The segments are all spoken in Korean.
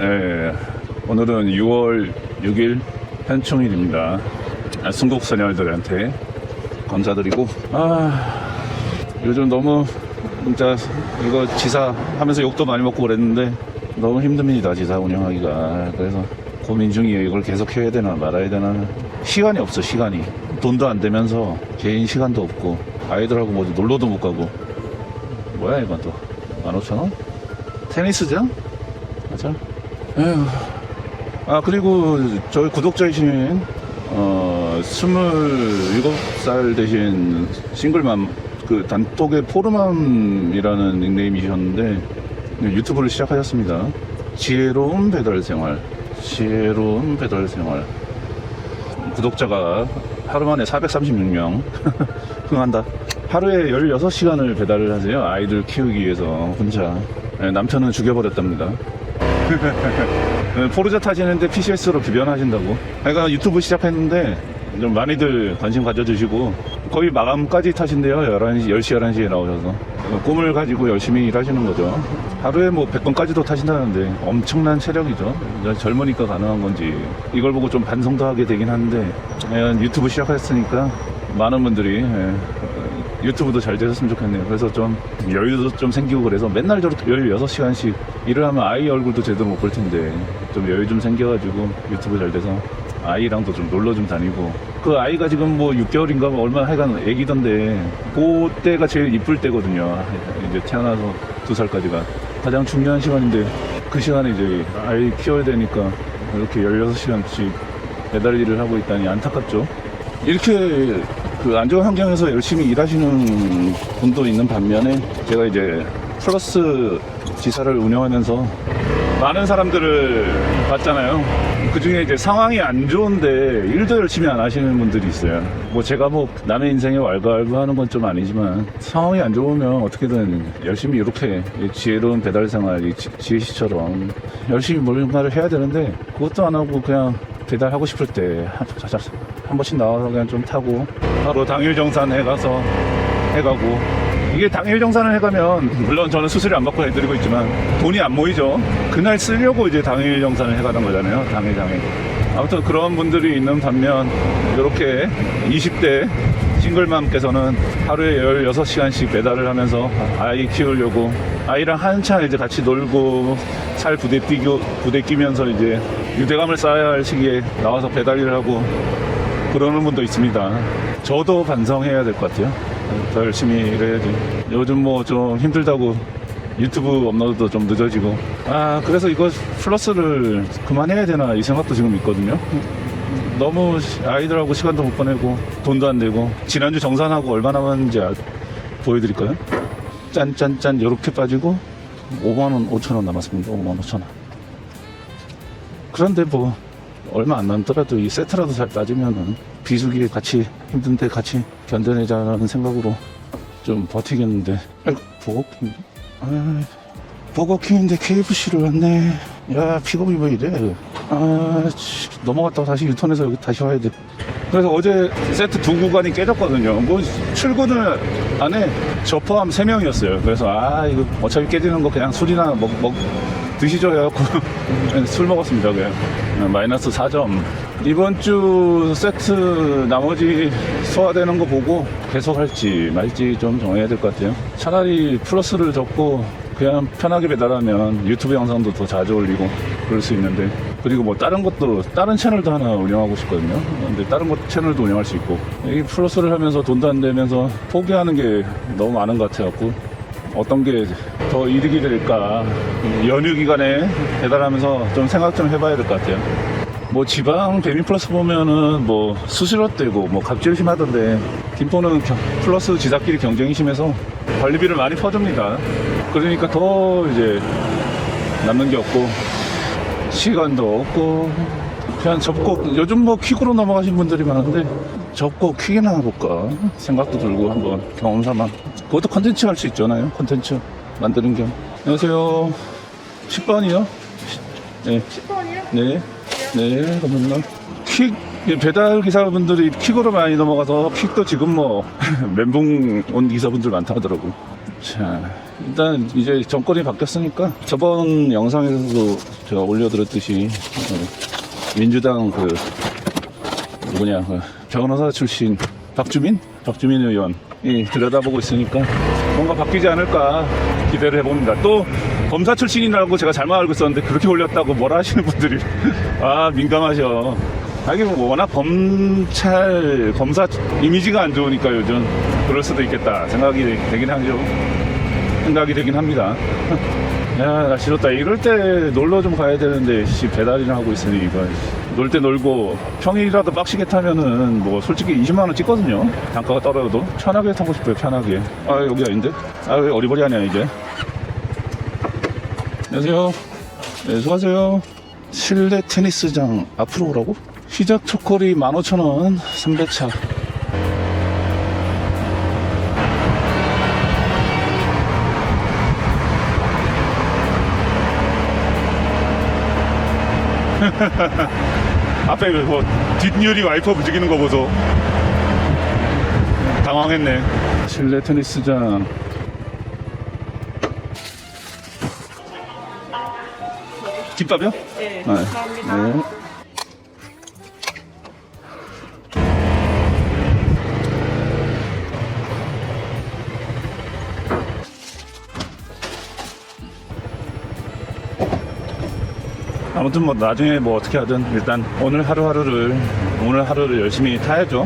예, 오늘은 6월 6일 현충일입니다. 아, 순국 선열들한테 감사드리고. 아 요즘 너무 진짜 이거 지사 하면서 욕도 많이 먹고 그랬는데 너무 힘듭니다 지사 운영하기가. 그래서 고민 중이에요. 이걸 계속 해야 되나 말아야 되나. 시간이 없어 시간이. 돈도 안 되면서 개인 시간도 없고 아이들하고 뭐 놀러도 못 가고. 뭐야 이건 또. 15,000원? 테니스장? 맞아 아 그리고 저희 구독자이신 어 27살 되신 싱글맘 그 단톡의 포르맘이라는 닉네임이셨는데 유튜브를 시작하셨습니다. 지혜로운 배달 생활, 지혜로운 배달 생활. 구독자가 하루 만에 436명 흥한다. 하루에 16시간을 배달을 하세요. 아이들 키우기 위해서 혼자. 네, 남편은 죽여버렸답니다. 네, 포르자 타시는데 PCS로 급연하신다고. 그러니까 유튜브 시작했는데 좀 많이들 관심 가져주시고 거의 마감까지 타신대요. 11시, 10시, 11시에 나오셔서. 꿈을 가지고 열심히 일하시는 거죠. 하루에 뭐 100건까지도 타신다는데 엄청난 체력이죠. 젊으니까 가능한 건지. 이걸 보고 좀 반성도 하게 되긴 하는데 예, 유튜브 시작했으니까 많은 분들이 예, 유튜브도 잘 되셨으면 좋겠네요. 그래서 좀 여유도 좀 생기고 그래서 맨날 저렇게 16시간씩 일을 하면 아이 얼굴도 제대로 못 볼 텐데 좀 여유 좀 생겨가지고 유튜브 잘 돼서 아이랑도 좀 놀러 좀 다니고 그 아이가 지금 뭐 6개월인가 뭐 얼마 하여간 애기던데 그 때가 제일 이쁠 때거든요. 이제 태어나서 두 살까지가 가장 중요한 시간인데 그 시간에 이제 아이 키워야 되니까 이렇게 16시간씩 배달 일을 하고 있다니 안타깝죠. 이렇게 그안 좋은 환경에서 열심히 일하시는 분도 있는 반면에 제가 이제 플러스 지사를 운영하면서 많은 사람들을 봤잖아요. 그 중에 이제 상황이 안 좋은데 일도 열심히 안 하시는 분들이 있어요. 뭐 제가 뭐 남의 인생에 왈가왈부 하는 건 좀 아니지만 상황이 안 좋으면 어떻게든 열심히 이렇게 지혜로운 배달 생활, 이 지- 지혜 씨처럼 열심히 뭔가를 해야 되는데 그것도 안 하고 그냥 배달하고 싶을 때 한, 번씩 나와서 그냥 좀 타고 바로 당일 정산 해 가서 해가고. 이게 당일 정산을 해가면 물론 저는 수수료 안 받고 해드리고 있지만 돈이 안 모이죠. 그날 쓰려고 이제 당일 정산을 해가는 거잖아요. 당일 당일. 아무튼 그런 분들이 있는 반면 이렇게 20대 싱글맘께서는 하루에 16시간씩 배달을 하면서 아이 키우려고 아이랑 한참 이제 같이 놀고 살 부대 뛰고 부대 끼면서 이제 유대감을 쌓아야 할 시기에 나와서 배달 일을 하고 그러는 분도 있습니다. 저도 반성해야 될 것 같아요. 더 열심히 일해야지. 요즘 뭐 좀 힘들다고 유튜브 업로드도 좀 늦어지고. 아, 그래서 이거 플러스를 그만해야 되나 이 생각도 지금 있거든요. 너무 아이들하고 시간도 못 보내고 돈도 안 되고 지난주 정산하고 얼마 남았는지 아- 보여드릴까요? 짠짠짠 이렇게 빠지고 5만원 5천원 남았습니다. 5만 5천원. 그런데 뭐 얼마 안 남더라도 이 세트라도 잘 따지면은 비수기에 같이 힘든데 같이 견뎌내자라는 생각으로 좀 버티겠는데. 아이고 버거킹. 아 버거킹인데 KFC를 왔네. 야 픽업이 왜 이래? 아 씨, 넘어갔다가 다시 유턴해서 여기 다시 와야 돼. 그래서 어제 세트 두 구간이 깨졌거든요. 뭐 출근을 안에 저 포함 세명이었어요. 그래서 아 이거 어차피 깨지는 거 그냥 술이나 먹, 먹 드시죠. 해갖고 술 먹었습니다 그냥. 마이너스 4점. 이번 주 세트 나머지 소화되는 거 보고 계속 할지 말지 좀 정해야 될 것 같아요. 차라리 플러스를 접고 그냥 편하게 배달하면 유튜브 영상도 더 자주 올리고 그럴 수 있는데. 그리고 뭐 다른 것도 다른 채널도 하나 운영하고 싶거든요. 근데 다른 것 채널도 운영할 수 있고. 이 플러스를 하면서 돈도 안 되면서 포기하는 게 너무 많은 것 같아갖고 어떤 게 더 이득이 될까? 연휴 기간에 배달하면서 좀 생각 좀 해봐야 될 것 같아요. 뭐 지방 배민 플러스 보면은 뭐 수수료 떼고 뭐 갑질 심하던데 김포는 겨- 플러스 지사끼리 경쟁이 심해서 관리비를 많이 퍼줍니다. 그러니까 더 이제 남는 게 없고 시간도 없고 그냥 접고 요즘 뭐 퀵으로 넘어가신 분들이 많은데 접고 퀵이나 해볼까? 생각도 들고 한번 경험 삼아. 그것도 컨텐츠 할 수 있잖아요 컨텐츠 만드는 겸 안녕하세요 10번이요? 네 10번이요? 네. 네, 그러면 퀵이 배달 기사분들이 퀵으로 많이 넘어가서 퀵도 지금 뭐 멘붕 온 기사분들 많다 하더라고. 자, 일단 이제 정권이 바뀌었으니까 저번 영상에서도 제가 올려드렸듯이 어, 민주당 그 누구냐 그 변호사 출신 박주민 박주민 의원이 들여다보고 있으니까 뭔가 바뀌지 않을까 기대를 해봅니다. 또 검사 출신이라고 제가 잘못 알고 있었는데 그렇게 올렸다고 뭐라 하시는 분들이 아 민감하셔. 하긴 뭐 워낙 검찰 검사 이미지가 안 좋으니까 요즘 그럴 수도 있겠다 생각이 되긴 하죠. 생각이 되긴 합니다. 야, 나 싫었다. 이럴 때 놀러 좀 가야 되는데, 씨, 배달이나 하고 있으니, 이거. 놀 때 놀고, 평일이라도 빡시게 타면은, 뭐, 솔직히 20만 원 찍거든요. 단가가 떨어져도. 편하게 타고 싶어요, 편하게. 아, 여기 아닌데? 아, 왜 어리버리하냐, 이제. 안녕하세요. 네, 수고하세요. 실내 테니스장 앞으로 오라고? 시작 초콜이 15,000원, 300차. 앞에 뭐 뒷유리 와이퍼 움직이는 거 보소 당황했네 실내 테니스장 김밥이요? 네, 네. 감사합니다. 네. 아무튼 뭐 나중에 뭐 어떻게 하든 일단 오늘 하루하루를 오늘 하루를 열심히 타야죠.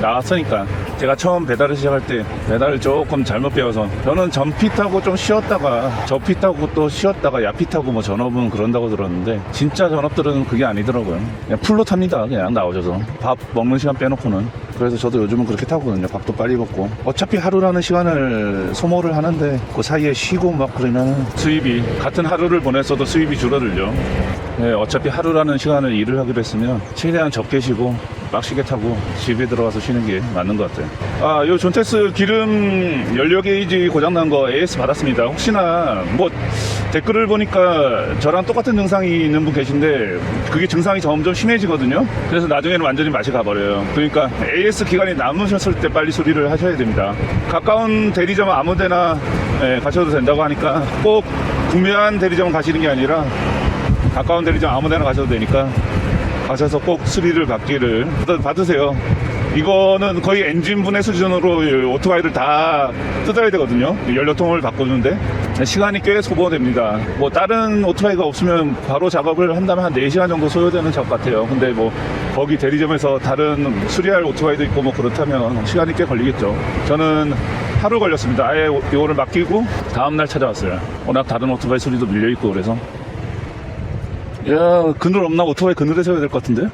나왔으니까 제가 처음 배달을 시작할 때 배달을 조금 잘못 배워서 저는 전피 타고 좀 쉬었다가 저피 타고 또 쉬었다가 야피 타고 뭐 전업은 그런다고 들었는데 진짜 전업들은 그게 아니더라고요. 그냥 풀로 탑니다. 그냥 나오셔서 밥 먹는 시간 빼놓고는 그래서 저도 요즘은 그렇게 타거든요. 밥도 빨리 먹고 어차피 하루라는 시간을 소모를 하는데 그 사이에 쉬고 막 그러면 수입이 같은 하루를 보냈어도 수입이 줄어들죠. 네, 어차피 하루라는 시간을 일을 하기로 했으면 최대한 적게 쉬고 빡시게 타고 집에 들어가서 쉬는 게 맞는 것 같아요. 아, 요 존테스 기름 연료 게이지 고장난 거 AS 받았습니다. 혹시나 뭐 댓글을 보니까 저랑 똑같은 증상이 있는 분 계신데 그게 증상이 점점 심해지거든요. 그래서 나중에는 완전히 맛이 가버려요. 그러니까 AS 기간이 남으셨을 때 빨리 수리를 하셔야 됩니다. 가까운 대리점 아무데나 예, 가셔도 된다고 하니까 꼭 구매한 대리점 가시는 게 아니라 가까운 대리점 아무 데나 가셔도 되니까 가셔서 꼭 수리를 받기를 받- 받으세요. 이거는 거의 엔진분해 수준으로 이 오토바이를 다 뜯어야 되거든요. 이 연료통을 바꾸는데 시간이 꽤 소모됩니다. 뭐 다른 오토바이가 없으면 바로 작업을 한다면 한 4시간 정도 소요되는 작업 같아요. 근데 뭐 거기 대리점에서 다른 수리할 오토바이도 있고 뭐 그렇다면 시간이 꽤 걸리겠죠. 저는 하루 걸렸습니다. 아예 이거를 맡기고 다음날 찾아왔어요. 워낙 다른 오토바이 수리도 밀려있고 그래서 야 그늘 없나? 오토바이 그늘에 세워야 될 것 같은데